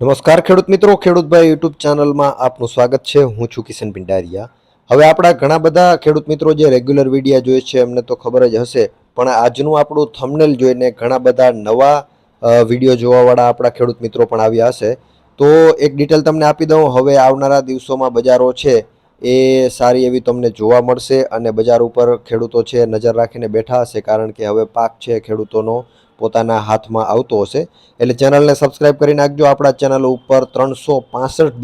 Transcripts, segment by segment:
નમસ્કાર ખેડૂત મિત્રો ખેડૂતભાઈ યુટ્યુબ ચેનલમાં આપનું સ્વાગત છે. હું છું કિશન પિંડારિયા હવે આપણા ઘણા બધા ખેડૂત મિત્રો જે રેગ્યુલર વિડીયા જોઈએ છે, એમને તો ખબર જ હશે, પણ આજનું આપણું થમનેલ જોઈને ઘણા બધા નવા વીડિયો જોવાવાળા આપણા ખેડૂત મિત્રો પણ આવ્યા હશે. તો એક ડિટેલ તમને આપી દઉં. હવે આવનારા દિવસોમાં બજારો છે એ સારી એવી તમને જોવા મળશે અને બજાર ઉપર ખેડૂતો છે નજર રાખીને બેઠા હશે, કારણ કે હવે પાક છે ખેડૂતોનો. પોતાના હાથમાં આવતો હશે. એટલે ચેનલને સબસ્ક્રાઇબ કરી નાખજો. આપણા ચેનલ ઉપર ત્રણસો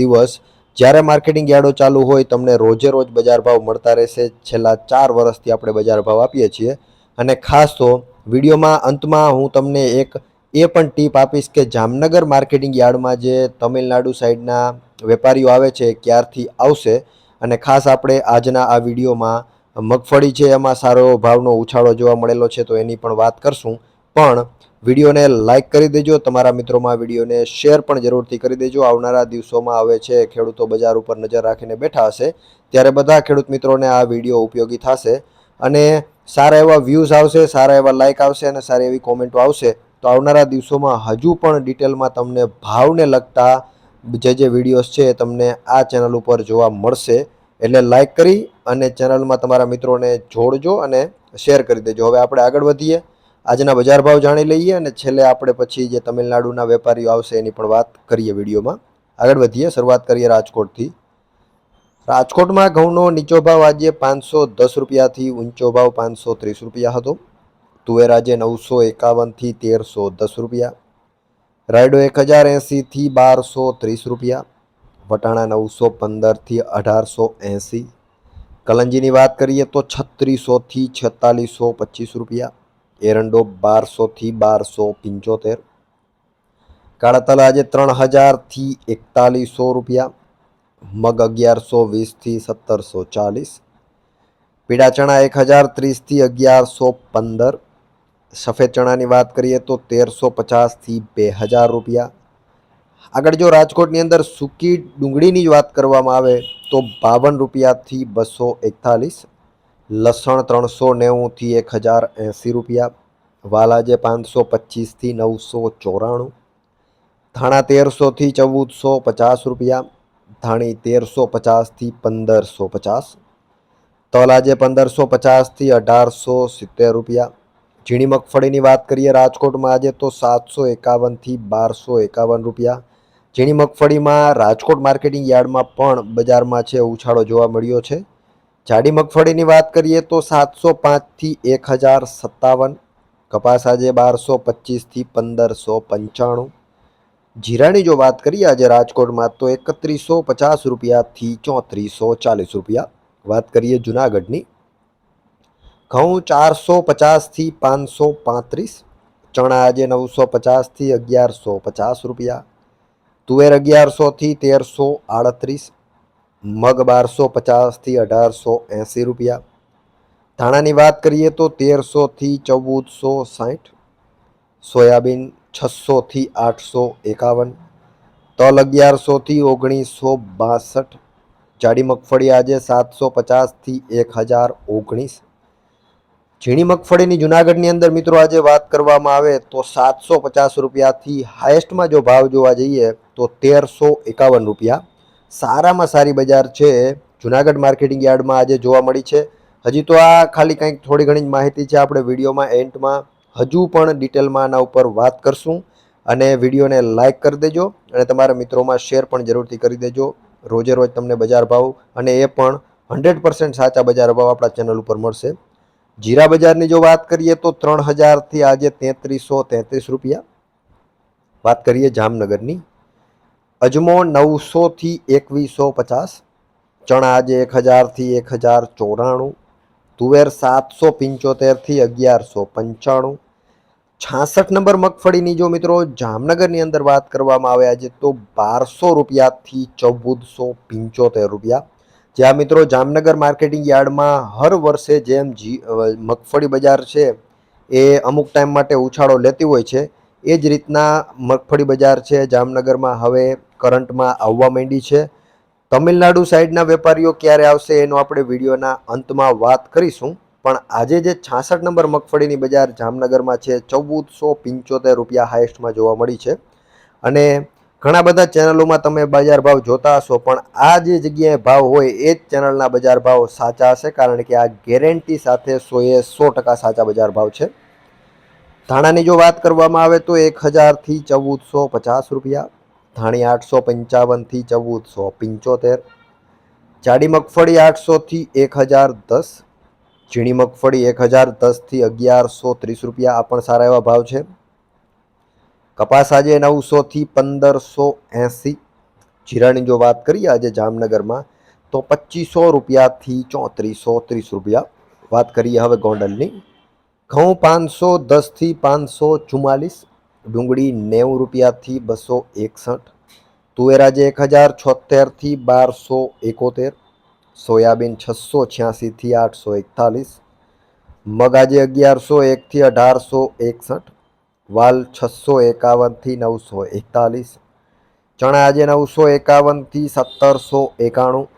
દિવસ જ્યારે માર્કેટિંગ યાર્ડો ચાલુ હોય તમને રોજે રોજ બજાર ભાવ મળતા રહેશે. છેલ્લા ચાર વર્ષથી આપણે બજાર ભાવ આપીએ છીએ. અને ખાસ તો વિડીયોમાં અંતમાં હું તમને એક એ પણ ટીપ આપીશ કે જામનગર માર્કેટિંગ યાર્ડમાં જે તમિલનાડુ સાઈડના વેપારીઓ આવે છે ક્યારથી આવશે? અને ખાસ આપણે આજના આ વિડીયોમાં મગફળી છે એમાં સારો ભાવનો ઉછાળો જોવા મળેલો છે તો એની પણ વાત કરશું. પણ વિડીયોને લાઇક કરી દેજો, તમારા મિત્રોમાં વિડીયોને શેર પણ જરૂરથી કરી દેજો. આવનારા દિવસોમાં આવે છે ખેડૂતો બજાર ઉપર નજર રાખીને બેઠા હશે, ત્યારે બધા ખેડૂત મિત્રોને આ વીડિયો ઉપયોગી થશે. અને સારા એવા વ્યૂઝ આવશે, સારા એવા લાઇક આવશે અને સારી એવી કોમેન્ટો આવશે, તો આવનારા દિવસોમાં હજુ પણ ડિટેલમાં તમને ભાવને લગતા જે જે વિડીયોઝ છે તમને આ ચેનલ ઉપર જોવા મળશે. એટલે લાઇક કરી અને ચેનલમાં તમારા મિત્રોને જોડજો અને શેર કરી દેજો. હવે આપણે આગળ વધીએ. આજના બજાર ભાવ જાણી લઈએ અને છેલ્લે આપણે પછી જે તમિલનાડુના વેપારીઓ આવશે એની પણ વાત કરીએ વિડીયોમાં. આગળ વધીએ, શરૂઆત કરીએ રાજકોટથી. રાજકોટમાં ઘઉંનો નીચો ભાવ આજે પાંચસો દસ રૂપિયાથી ઊંચો ભાવ પાંચસો ત્રીસ રૂપિયા હતો. તુવેર આજે નવસો એકાવનથી તેરસો દસ રૂપિયા. રાયડો એક હજાર એંસીથી બારસો ત્રીસ રૂપિયા. વટાણા નવસો પંદરથી અઢારસો એંસી કલંજીની વાત કરીએ તો છત્રીસોથી છેતાલીસો પચીસ રૂપિયા. એરંડો બારસોથી બારસો પંચોતેર. કાળા તલ આજે ત્રણ હજારથી એકતાલીસો રૂપિયા. મગ અગિયારસો વીસથી સત્તરસો ચાલીસ. પીળા ચણા એક હજાર ત્રીસથી અગિયારસો પંદર. સફેદ ચણાની વાત કરીએ તો તેરસો પચાસથી બે હજાર રૂપિયા. આગળ જો રાજકોટની અંદર સૂકી ડુંગળીની જ વાત કરવામાં આવે તો બાવન રૂપિયાથી બસો એકતાલીસ. લસણ ત્રણસો નેવુંથી એક હજાર એંસી રૂપિયા, વાલાજે પાંચસો પચીસથી નવસો ચોરાણું, ધાણા તેરસોથી ચૌદસો પચાસ રૂપિયા, ધાણી તેરસો પચાસથી પંદરસો પચાસ તલ આજે પંદરસો પચાસથી અઢારસો સિત્તેર રૂપિયા. ઝીણી મગફળીની વાત કરીએ રાજકોટમાં આજે તો સાતસો એકાવનથી બારસો એકાવન રૂપિયા. ઝીણી મગફળીમાં રાજકોટ માર્કેટિંગ યાર્ડમાં પણ બજારમાં છે, ઉછાળો જોવા મળ્યો છે. જાડી મગફળીની વાત કરીએ તો સાતસો પાંચથી એક હજાર સત્તાવન, કપાસ આજે બારસો પચીસથી પંદરસો પંચાણું. જીરાની જો વાત કરીએ આજે રાજકોટમાં તો એકત્રીસો પચાસ રૂપિયાથી ચોત્રીસો ચાલીસ રૂપિયા. વાત કરીએ જુનાગઢની. ઘઉં ચારસો પચાસથી પાંચસો પાંત્રીસ, ચણા આજે નવસો પચાસથી અગિયારસો પચાસ રૂપિયા. તુવેર અગિયારસોથી તેરસો આડત્રીસ મગ બારસો પચાસથી અઢારસો એંસી રૂપિયા. ધાણાની વાત કરીએ તો તેરસોથી ચૌદસો સાઠ, સોયાબીન છસોથી આઠસો એકાવન, તલ અગિયારસોથી ઓગણીસો બાસઠ, જાડી મગફળી આજે સાતસો પચાસથી એક હજાર ઓગણીસ. ઝીણી મગફળીની જુનાગઢની અંદર મિત્રો આજે વાત કરવામાં આવે તો સાતસો પચાસ રૂપિયાથી હાઈએસ્ટમાં જો ભાવ જોવા જઈએ તો તેરસો એકાવન રૂપિયા. સારામાં સારી બજાર છે. જુનાગઢ માર્કેટિંગ યાર્ડમાં આજે જોવા મળી છે. હજી તો આ ખાલી કંઈક થોડી ઘણી માહિતી છે. આપણે વિડીયોમાં એન્ડમાં હજુ પણ ડિટેલમાં આના ઉપર વાત કરશું. અને વિડીયોને લાઇક કરી દેજો અને તમારા મિત્રોમાં શેર પણ જરૂરથી કરી દેજો. રોજે રોજ તમને બજાર ભાવ અને એ પણ હંડ્રેડ પર્સન્ટ સાચા બજાર ભાવ આપણા ચેનલ ઉપર મળશે. જીરા બજારની જો વાત કરીએ તો ત્રણ હજારથી આજે તેત્રીસો તેત્રીસ રૂપિયા. વાત કરીએ જામનગરની. અજમો નવસોથી એકવીસો પચાસ ચણા આજે એક હજારથી એક હજાર ચોરાણું, તુવેર સાતસો પંચોતેરથી અગિયારસો પંચાણું. છાસઠ નંબર મગફળીની જો મિત્રો જામનગરની અંદર વાત કરવામાં આવે આજે તો બારસો રૂપિયાથી ચૌદસો પંચોતેર રૂપિયા. જ્યાં મિત્રો જામનગર માર્કેટિંગ યાર્ડમાં હર વર્ષે જેમ જી મગફળી બજાર છે એ અમુક ટાઈમ માટે ઉછાળો લેતી હોય છે. એ જ રીતના મગફળી બજાર છે, જામનગરમાં હવે કરંટમાં આવવા માંડી છે. તમિલનાડુ સાઈડના વેપારીઓ ક્યારે આવશે એનો આપણે વિડીયોના અંતમાં વાત કરીશું. પણ આજે જે છાસઠ નંબર મગફળીની બજાર જામનગરમાં છે, ચૌદસો પંચોતેર રૂપિયા હાઈએસ્ટમાં જોવા મળી છે. અને ઘણા બધા ચેનલોમાં તમે બજાર ભાવ જોતા હશો, પણ આ જે જગ્યાએ ભાવ હોય એ જ ચેનલના બજાર ભાવ સાચા હશે, કારણ કે આ ગેરંટી સાથે સોએ સો ટકા સાચા બજાર ભાવ છે. ધાણાની જો વાત કરવામાં આવે તો એક હજારથી ચૌદસો પચાસ રૂપિયા, ધાણી આઠસો પંચાવનથી ચૌદસો પંચોતેર, જાડી મગફળી આઠસોથી એક હજાર દસ, ઝીણી મગફળી એક હજાર દસથી અગિયારસો ત્રીસ રૂપિયા. આ પણ સારા એવા ભાવ છે. કપાસ આજે નવસોથી પંદરસો એંસી. જીરાની જો વાત કરીએ આજે જામનગરમાં તો પચીસો રૂપિયાથી ચોત્રીસો ત્રીસ રૂપિયા. વાત કરીએ હવે ગોંડલની. ઘઉં પાંચસો, દસથી પાંચસો ચુમ્માલીસ, ડુંગળી નેવું રૂપિયાથી બસો એકસઠ, તુવેરાજે એક હજાર છોતેરથી બારસો એકોતેર, સોયાબીન છસો છ્યાસીથી આઠસો એકતાલીસ મગ આજે અગિયારસો એકથી અઢારસો એકસઠ, વાલ છસો એકાવનથી નવસો એકતાલીસ, ચણા આજે નવસો એકાવનથી સત્તરસો એકાણું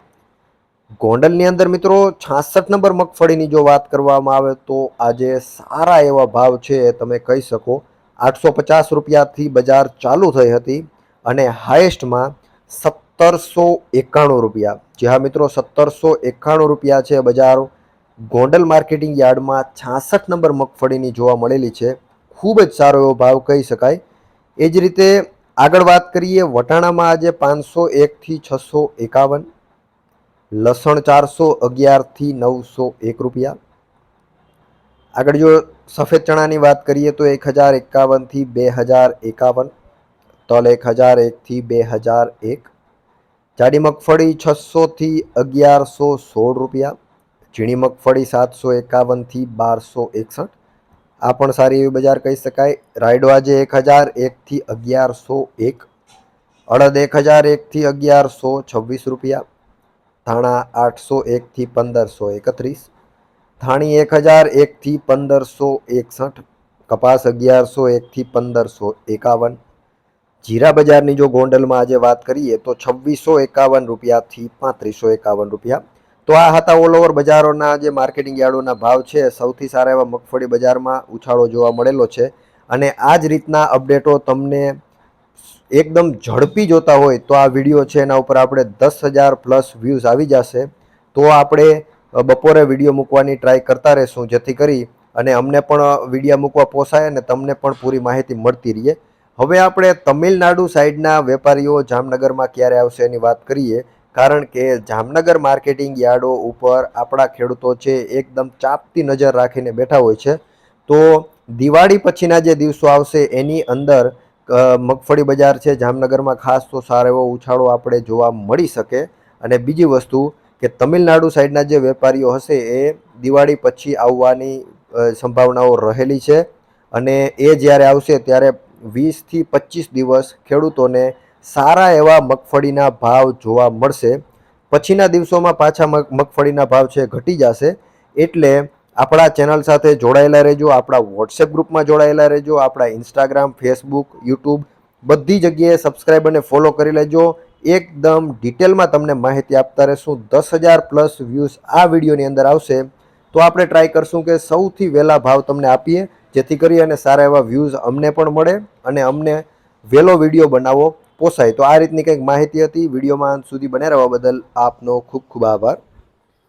ગોંડલની અંદર મિત્રો છાસઠ નંબર મગફળીની જો વાત કરવામાં આવે તો આજે સારા એવા ભાવ છે, તમે કહી શકો. આઠસો પચાસ રૂપિયાથી બજાર ચાલુ થઈ હતી અને હાઈએસ્ટમાં સત્તરસો એકાણું રૂપિયા. જે હા મિત્રો, સત્તરસો એકાણું રૂપિયા છે બજાર. ગોંડલ માર્કેટિંગ યાર્ડમાં છાસઠ નંબર મગફળીની જોવા મળેલી છે. ખૂબ જ સારો એવો ભાવ કહી શકાય. એ જ રીતે આગળ વાત કરીએ, વટાણામાં આજે પાંચસો એકથી છસો એકાવન. લસણ ચારસો અગિયારથી નવસો એક રૂપિયા. આગળ જો સફેદ ચણાની વાત કરીએ તો એક હજાર એકાવનથી બે હજાર એકાવન, તલ એક હજાર એકથી બે હજાર એક, જાડી મગફળી છસોથી અગિયારસો સોળ રૂપિયા, ઝીણી મગફળી સાતસો એકાવનથી બારસો એકસઠ. આ પણ સારી એવી બજાર કહી શકાય. રાયડો આજે એક હજાર એકથી અગિયારસો એક, અડદ એક હજાર એકથી અગિયારસો છવ્વીસ રૂપિયા ધાણા આઠસો એકથી પંદરસો એકત્રીસ, ધાણી એક હજાર એકથી પંદરસો એકસઠ, કપાસ અગિયારસો એકથી પંદરસો એકાવન. જીરા બજારની જો ગોંડલમાં આજે વાત કરીએ તો છવ્વીસો એકાવન રૂપિયાથી પાંત્રીસો એકાવન રૂપિયા. તો આ હતા ઓલ ઓવર બજારોના જે માર્કેટિંગ યાર્ડોના ભાવ છે, સૌથી સારા એવા મગફળી બજારમાં ઉછાળો જોવા મળેલો છે. અને આ જ રીતના અપડેટો તમને એકદમ ઝડપી જોતા હોય તો આ વીડિયો છે એના ઉપર આપણે દસ હજાર પ્લસ વ્યૂઝ આવી જશે. તો આપણે બપોરે વીડિયો મૂકવાની ટ્રાય કરતા રહેશું જેથી કરી અને અમને પણ વીડિયો મૂકવા પોસાય અને તમને પણ પૂરી માહિતી મળતી રહીએ. હવે આપણે તમિલનાડુ સાઈડના વેપારીઓ જામનગરમાં ક્યારે આવશે એની વાત કરીએ. કારણ કે જામનગર માર્કેટિંગ યાર્ડો ઉપર આપણા ખેડૂતો છે એકદમ ચાપતી નજર રાખીને બેઠા હોય છે. તો દિવાળી પછીના જે દિવસો આવશે એની અંદર મગફળી બજાર છે, જામનગરમાં ખાસ તો સારો એવો ઉછાળો આપણે જોવા મળી શકે. અને બીજી વસ્તુ કે તમિલનાડુ સાઈડના જે વેપારીઓ હશે એ દિવાળી પછી આવવાની સંભાવનાઓ રહેલી છે. અને એ જ્યારે આવશે ત્યારે વીસથી પચીસ દિવસ ખેડૂતોને સારા એવા મગફળીના ભાવ જોવા મળશે. પછીના દિવસોમાં પાછા મગ, મગફળીના ભાવ છે, ઘટી જશે. એટલે આપણા ચેનલ સાથે જોડાયેલા રહેજો, આપણા વોટ્સએપ ગ્રુપમાં જોડાયેલા રહેજો, આપણા ઇન્સ્ટાગ્રામ ફેસબુક યુટ્યુબ બધી જગ્યાએ સબસ્ક્રાઈબ અને ફોલો કરી લેજો. એકદમ ડિટેલમાં તમને માહિતી આપતા રહેશું. દસ હજાર પ્લસ વ્યૂઝ આ વિડીયોની અંદર આવશે. તો આપણે ટ્રાય કરશું કે સૌથી વહેલા ભાવ તમને આપીએ, જેથી કરી અને સારા એવા વ્યૂઝ અમને પણ મળે અને અમને વહેલો વીડિયો બનાવવો પોસાય. તો આ રીતની કંઈક માહિતી હતી વિડીયોમાં અંત સુધી બને રહેવા બદલ આપનો ખૂબ ખૂબ આભાર.